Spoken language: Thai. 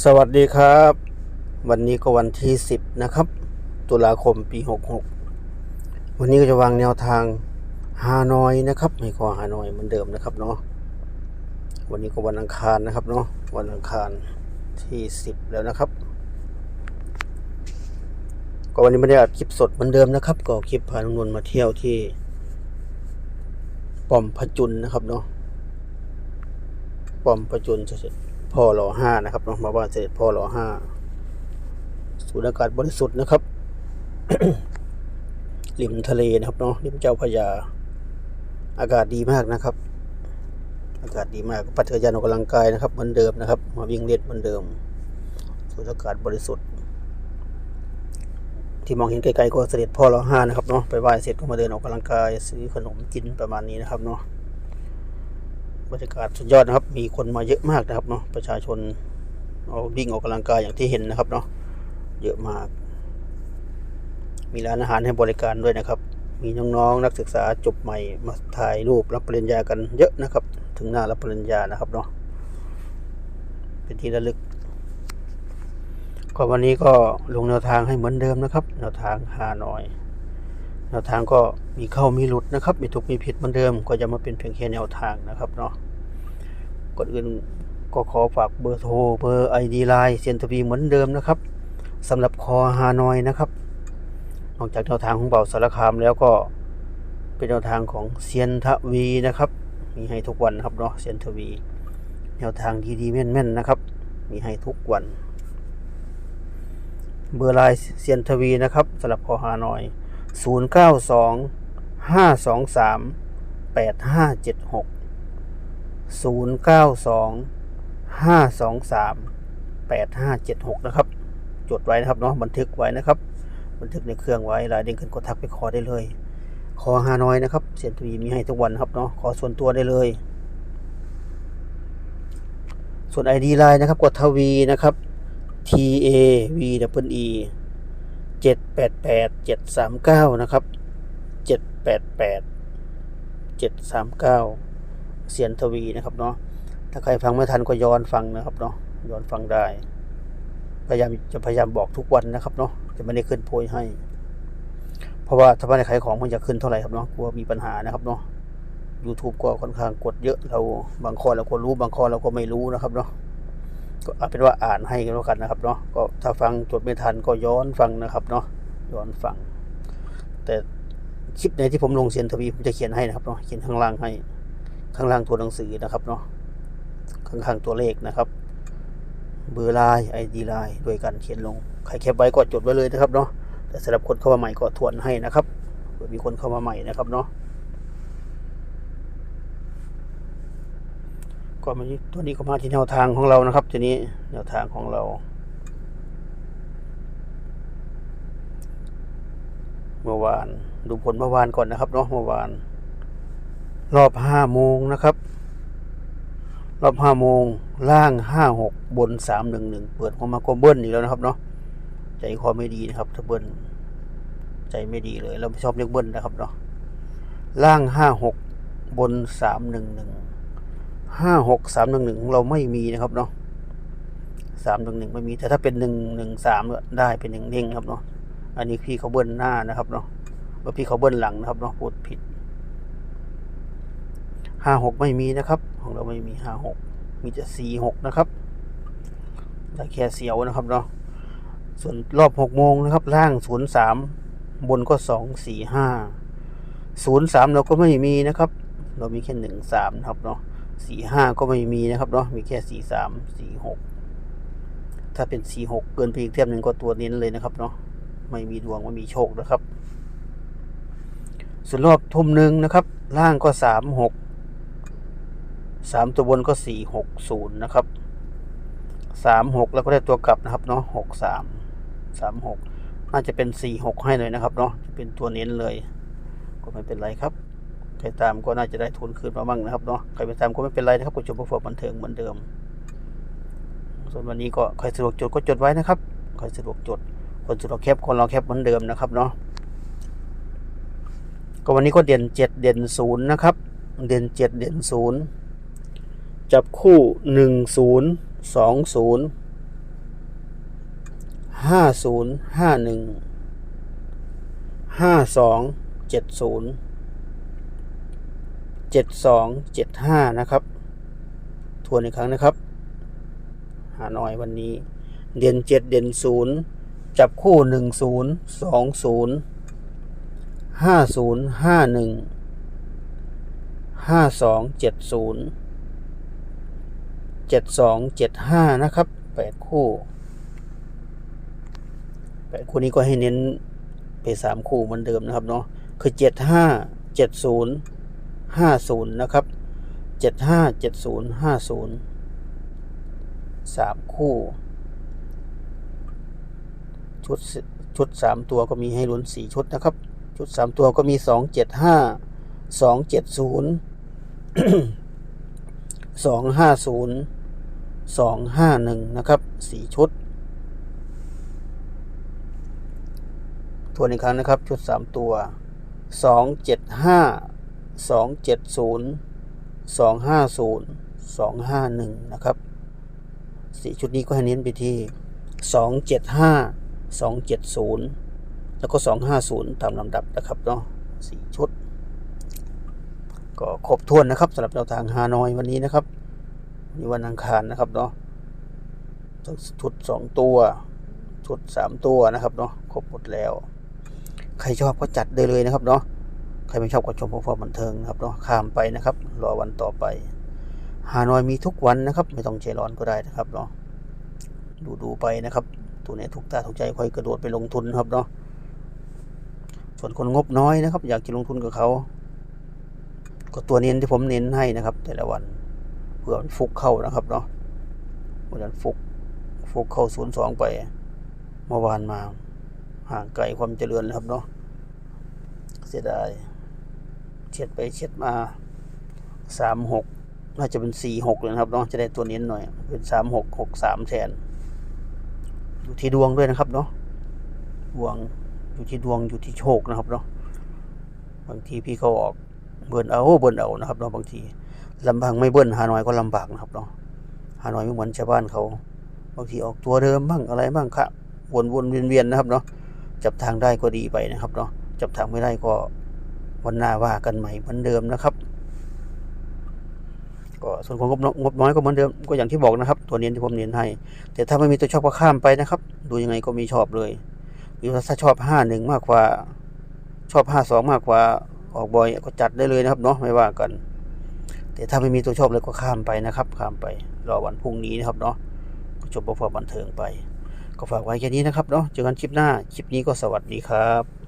สวัสดีครับ วันนี้ก็วันที่ 10 นะครับ ตุลาคมปี 66 วันนี้ก็จะวางแนวทางฮานอยนะครับไม่ก็ฮานอยเหมือนเดิมนะครับเนาะวันนี้ก็วันอังคารนะครับเนาะวันอังคารที่ 10 แล้วนะครับ ก็วันนี้ไม่ได้อัดคลิปสดเหมือนเดิมนะครับ ก็คลิปพาน้องนวลมาเที่ยวที่ป้อมพจุลนะครับเนาะป้อมพจุลเสร็จ พ่อหล่อห้านะครับเนาะมาบ้านเสด็จพ่อหล่อห้าสูดอากาศบริสุทธิ์นะครับริมทะเลนะครับเนาะริมเจ้าพระยา อากาศดีมากนะครับ อากาศดีมากปัจจัยานออกกำลังกายนะครับเหมือนเดิมนะครับ มาวิ่งเล่นเหมือนเดิมสูดอากาศบริสุทธิ์ ที่มองเห็นไกลๆก็เสด็จพ่อหล่อห้านะครับเนาะไปไหว้เสร็จก็มาเดินออกกำลังกาย ซื้อขนมกินประมาณนี้นะครับเนาะ บรรยากาศสุดยอดนะครับ มีคนมาเยอะมากนะครับเนาะประชาชนเอาวิ่งออกกำลังกายอย่างที่เห็นนะครับเนาะเยอะมาก มีร้านอาหารให้บริการด้วยนะครับ มีน้องๆนักศึกษาจบใหม่มาถ่ายรูปรับปริญญากันเยอะนะครับ ถึงหน้ารับปริญญานะครับเนาะเป็นที่ระลึกก็วันนี้ก็ลงแนวทางให้เหมือนเดิมนะครับ แนวทางฮานอย แนวทางก็มีเข้ามีหลุดนะครับ มีถูกมีผิดเหมือนเดิม ก็จะมาเป็นเพียงแค่แนวทางนะครับเนาะก่อนอื่นก็ขอฝากเบอร์โทรเบอร์ไอดีไลน์เซียนทวีเหมือนเดิมนะครับสำหรับคอฮานอยนะครับ นอกจากแนวทางของเบาสารคามแล้วก็เป็นแนวทางของเซียนทวีนะครับ มีให้ทุกวันครับเนาะเซียนทวี แนวทางดีๆแม่นๆนะครับ มีให้ทุกวัน เบอร์ไลน์เซียนทวีนะครับสำหรับคอฮานอย 0 9 2 5 2 3 8 5 7 6 0 9 2 5 2 3 8 5 7 6 นะครับ จดไว้นะครับเนาะบันทึกไว้นะครับ บันทึกในเครื่องไว้รายเด้งขึ้นก็ทักไปขอได้เลย ขอฮานอยนะครับ เสียนทวีมีให้ทุกวันครับเนาะขอส่วนตัวได้เลย ส่วน ID ไลน์นะครับกดทวีนะครับ T A V W E เจ็ดแปดแปดเจ็ดสามเก้านะครับเจ็ดแปดแปดเจ็ดสามเก้าเสียนทวีนะครับเนาะถ้าใครฟังไม่ทันก็ย้อนฟังนะครับเนาะย้อนฟังได้ พยายามจะพยายามบอกทุกวันนะครับเนาะจะไม่ได้ขึ้นโพยให้ เพราะว่าถ้าว่าในขายของมันจะขึ้นเท่าไหร่ครับเนาะกลัวมีปัญหานะครับเนาะ YouTube ก็ค่อนข้างกดเยอะเราบางข้อเราก็รู้บางข้อเราก็ไม่รู้นะครับเนาะ ก็เอาเป็นว่าอ่านให้กันแล้วกันนะครับเนาะก็ถ้าฟังจดไม่ทันก็ย้อนฟังนะครับเนาะย้อนฟัง แต่คลิปไหนที่ผมลงเซียนทวีผมจะเขียนให้นะครับเนาะเขียนข้างล่างให้ข้างล่างตัวหนังสือนะครับเนาะข้างๆตัวเลขนะครับ เบอร์ไลน์ไอดีไลน์ด้วยกันเขียนลงใครแคปไว้ก็จดไว้เลยนะครับเนาะแต่สำหรับคนเข้ามาใหม่ก็ทวนให้นะครับเผื่อมีคนเข้ามาใหม่นะครับเนาะ ก็มาตัวนี้ก็มาที่แนวทางของเรานะครับทีนี้แนวทางของเราเมื่อวานดูผลเมื่อวานก่อนนะครับเนาะเมื่อวาน รอบห้าโมงนะครับ รอบห้าโมงล่างห้าหกบนสามหนึ่งหนึ่งเปิดออกมาก็เบิ้ลอีกแล้วนะครับเนาะใจคอไม่ดีนะครับถ้าเบิ้ลใจไม่ดีเลย เราไม่ชอบเรียกเบิ้ลนะครับเนาะล่างห้าหกบนสามหนึ่งหนึ่ง ห้าหกสามหนึ่งหนึ่งเราไม่มีนะครับเนาะสามหนึ่งหนึ่งไม่มี แต่ถ้าเป็นหนึ่งหนึ่งสามได้เป็นหนึ่งเด้งครับเนาะอันนี้พี่เขาเบิ้ลหน้านะครับเนาะว่าพี่เขาเบิ้ลหลังนะครับเนาะพูดผิดห้าหกไม่มีนะครับ ของเราไม่มีห้าหกมีแต่สี่หกนะครับแต่แค่เสียวนะครับเนาะส่วนรอบหกโมงนะครับ ล่างศูนย์สามบนก็สองสี่ห้าศูนย์สามเราก็ไม่มีนะครับ เรามีแค่หนึ่งสามนะครับเนาะ สี่ห้าก็ไม่มีนะครับเนาะมีแค่สี่สามสี่หกถ้าเป็นสี่หกเกินไปอีกเทียบหนึ่งก็ตัวนี้เลยนะครับเนาะไม่มีดวงไม่มีโชคนะครับ ส่วนรอบทุ่มหนึ่งนะครับ ล่างก็สามหกสามตัวบนก็สี่หกศูนย์นะครับสามหกแล้วก็ได้ตัวกลับนะครับเนาะหกสามสามหกน่าจะเป็นสี่หกให้เลยนะครับเนาะจะเป็นตัวเน้นเลย ก็ไม่เป็นไรครับ ครตามก็น่าจะได้ทุนคืนมาบ้างนะครับเนาะใครไม่ตามก็ไม่เป็นไรนะครับก็ชมเพื่อความบันเทิงเหมือนเดิม ส่วนวันนี้ก็ใครสะดวกจดก็จดไว้นะครับใครสะดวกจด คนสะดวกแคปคนเราแคปเหมือนเดิมนะครับเนาะก็วันนี้ก็เด่นเจ็ดเด่นศูนย์นะครับ เด่นเจ็ดเด่นศูนย์จับคู่หนึ่งศูนย์สองศูนย์ห้าศูนย์ห้าหนึ่งห้าสองเจ็ดศูนย์ เจ็ดสองเจ็ดห้านะครับ ทวนอีกครั้งนะครับ หาหน่อยวันนี้ เด่นเจ็ดเด่นศูนย์จับคู่หนึ่งศูนย์สองศูนย์ห้าศูนย์ห้าหนึ่งห้าสองเจ็ดศูนย์เจ็ดสองเจ็ดห้านะครับแปดคู่แปดคู่นี้ก็ให้เน้นไปสามคู่เหมือนเดิมนะครับเนาะคือเจ็ ดห้าศูนย์นะครับเจ็ดห้าเจ็ดศูนย์ห้าศูนย์สามคู่ ชุดชุดสามตัวก็มีให้ลุ้นสี่ชุดนะครับ ชุดสามตัวก็มีสองเจ็ดห้าสองเจ็ดศูนย์สองห้าศูนย์สองห้าหนึ่งนะครับสี่ชุดทวนอีกครั้งนะครับ ชุดสามตัวสองเจ็ดห้า สองเจ็ดศูนย์สองห้าศูนย์สองห้าหนึ่งนะครับสี่ชุดนี้ก็ให้เน้นไปที่สองเจ็ดห้าสองเจ็ดศูนย์แล้วก็สองห้าศูนย์ตามลำดับนะครับเนาะสี่ชุด ก็ครบถ้วนนะครับสำหรับแนวทางฮานอยวันนี้นะครับวันนี้วันอังคารนะครับเนาะชุดสองตัวชุดสามตัวนะครับเนาะครบหมดแล้ว ใครชอบก็จัดได้เลยนะครับเนาะ ใครไม่ชอบก็ชมพอๆบันเทิงนะครับเนาะข้ามไปนะครับ รอวันต่อไป ฮานอยมีทุกวันนะครับ ไม่ต้องใจร้อนก็ได้นะครับเนาะดูดูๆไปนะครับ ตัวไหนี้ถูกตาถูกใจค่อยกระโดดไปลงทุนครับเนาะส่วนคนงบน้อยนะครับ อยากจะลงทุนกับเขาก็ตัวเน้นที่ผมเน้นให้นะครับ แต่ละวันเพื่อมันฟุกเข้านะครับเนาะวันนั้นฟุกฟุกเข้าศูนย์สองไปเมื่อวานมาห่างไกลความเจริญนะครับเนาะเสียดาย เฉียดไปเฉียดมาสามหกน่าจะเป็นสี่หกเลยนะครับเนาะจะได้ตัวเน้นหน่อย เป็นสามหกหกสามแทน อยู่ที่ดวงด้วยนะครับเนาะดวงอยู่ที่ดวงอยู่ที่โชคนะครับเนาะบางทีพี่เขาออกเบิ้นเอาเบิ้นเอานะครับเนาะบางทีลำพังไม่เบิ้นหานอยก็ลำบากนะครับเนาะหานอยไม่เหมือนชาวบ้านเขา บางทีออกตัวเดิมบ้างอะไรบ้างครับวนวนเวียนเวียนนะครับเนาะจับทางได้ก็ดีไปนะครับเนาะจับทางไม่ได้ก็ วันหน้าว่ากันใหม่เหมือนเดิมนะครับ ก็ส่วนของงบงบน้อยก็เหมือนเดิมก็อย่างที่บอกนะครับ ตัวเน้นที่ผมเน้นให้ แต่ถ้าไม่มีตัวชอบก็ข้ามไปนะครับ ดูยังไงก็มีชอบเลยหรือถ้าชอบห้าหนึ่งมากกว่า ชอบห้าสองมากกว่าออกบ่อยก็จัดได้เลยนะครับเนาะไม่ว่ากัน แต่ถ้าไม่มีตัวชอบเลยก็ข้ามไปนะครับ ข้ามไปรอวันพรุ่งนี้นะครับเนาะก็จบพอบันเทิงไป ก็ฝากไว้แค่นี้นะครับเนาะเจอกันคลิปหน้า คลิปนี้ก็สวัสดีครับ